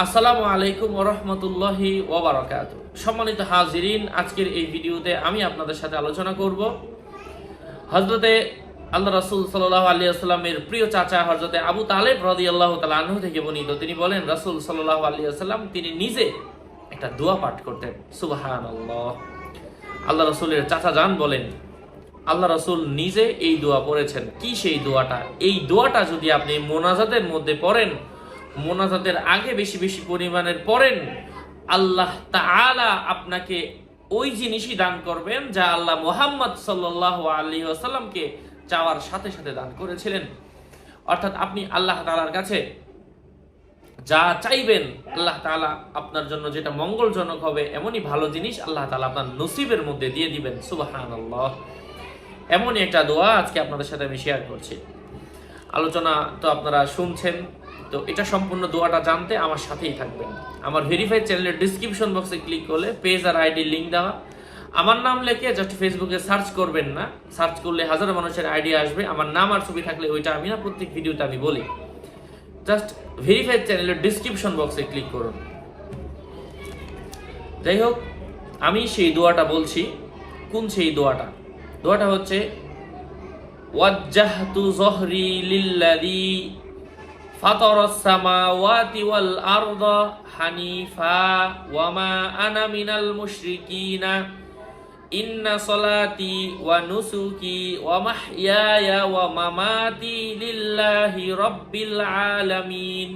আসসালামু আলাইকুম ওরহমতুল্লাহি ওবরাকাত। সম্মানিত হাজিরিন, আজকের এই ভিডিওতে আমি আপনাদের সাথে আলোচনা করব হজরতে আল্লাহ রাসুল সাল্লাহ আলী আসসালামের প্রিয় চাচা হজরতে আবু তালেব রদি আল্লাহ তালু থেকে বর্ণিত। তিনি বলেন, রাসুল সাল্লাহ আলী আসসালাম তিনি নিজে একটা দোয়া পাঠ করতেন। সুবাহান আল্লাহ আল্লাহ রসুলের চাচা যান বলেন, আল্লাহ রসুল নিজে এই দোয়া পড়েছেন। কি সেই দোয়াটা? এই দোয়াটা যদি আপনি মোনাজাতের মধ্যে পড়েন মোনাজাতের আগে বেশি বেশি পরিমাণের পড়েন আল্লাহ তাআলা আপনাকে ওই জিনিসই দান করবেন যা আল্লাহ মোহাম্মদ সাল্লাহ আলী আসাল্লামকে চাওয়ার সাথে সাথে দান করেছিলেন। অর্থাৎ আপনি আল্লাহ তালার কাছে যা চাইবেন, আল্লাহ তাআলা আপনার জন্য যেটা মঙ্গলজনক হবে, এমনই ভালো জিনিস আল্লাহ তাআলা আপনার নসিবের মধ্যে দিয়ে দিবেন। সুবহানাল্লাহ। এমনই একটা দোয়া আজকে আপনাদের সাথে আমি শেয়ার করছি। আলোচনা তো আপনারা শুনছেন। তো এটা সম্পূর্ণ দোয়াটা জানতে আমার সাথেই থাকবেন। আমার ভেরিফাইড চ্যানেলের ডিসক্রিপশন বক্সে ক্লিক করলে পেজ আর আইডি লিঙ্ক দেওয়া। আমার নাম লেখে জাস্ট ফেসবুকে সার্চ করবেন না। সার্চ করলে হাজারো মানুষের আইডিয়া আসবে। আমার নাম আর ছবি থাকলে ওইটা আমি না, প্রত্যেক ভিডিওতে আমি বলি। জাস্ট ভেরিফাইড চ্যানেলের ডিসক্রিপশন বক্সে ক্লিক করুন। যাই হোক, আমি সেই দোয়াটা বলছি। কোন সেই দোয়াটা? দোয়াটা হচ্ছে, ওয়াজ্জাহতু জহরি লিল্লাযী ফাতারাস সামাওয়াতি ওয়াল আরদা হানিফা ওয়া মা আনা মিনাল মুশরিকিনা ইন্না সলাতি ওয়া নুসুকি ওয়া মাহইয়ায়া ওয়া মামাতি লিল্লাহি রাব্বিল আলামিন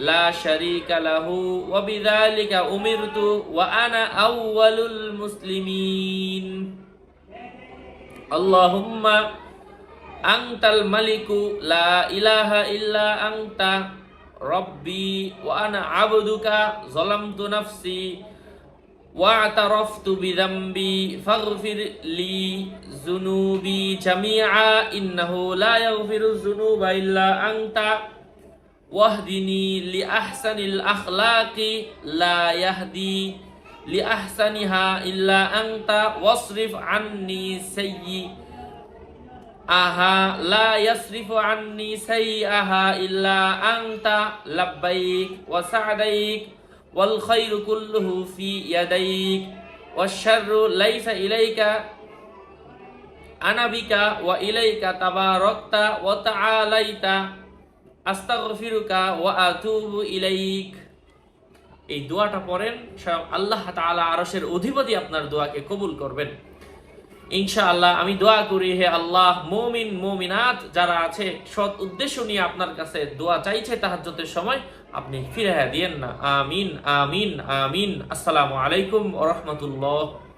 লা শারীকা লাহু ওয়া আংতাল মালিকু লা ইলাহা ইল্লা আংতা রব্বি ওয়া আনা আবদুকা যালামতু নাফসি ওয়া আতারাফতু বিযামবি ফাগফির লি যুনুবি জামিআ ইন্নাহু লা ইয়াগফিরু যুনুবা ইল্লা আংতা ওয়াহদিনি লি আহসানিল আখলাকি লা ইয়াহদি লি আহসানিহা ইল্লা আংতা ওয়াসরিফ আন্নি সাইয়্যি আহা, লা ইয়াসরিফু আন্নি সাইয়্যাহা ইল্লা আনতা, লাব্বাইক ওয়া সা'দাইক, ওয়াল খায়রু কুল্লুহু ফি ইয়াদাইক ওয়াশ শাররু লাইসা ইলাইকা আনা বিকা ওয়া ইলাইকা তাবারাকতা ওয়া তাআলাইতা, আস্তাগফিরুকা ওয়া আতুবু ইলাইক। এই দোয়াটা পড়েন, স্বয়ং আল্লাহ তাআলা আরশের অধিপতি আপনার দোয়াকে কবুল করবেন। ইনশাআল্লাহ আমি দোয়া করি, হে আল্লাহ, মোমিন, মুমিনাত যারা আছে, সৎ উদ্দেশ্য নিয়ে আপনার কাছে দোয়া চাইছে তাহাজ্জতের সময়, আপনি ফিরে দিয়েন না। আমিন আমিন আমিন। আসসালামু আলাইকুম রাহমাতুল্লাহ।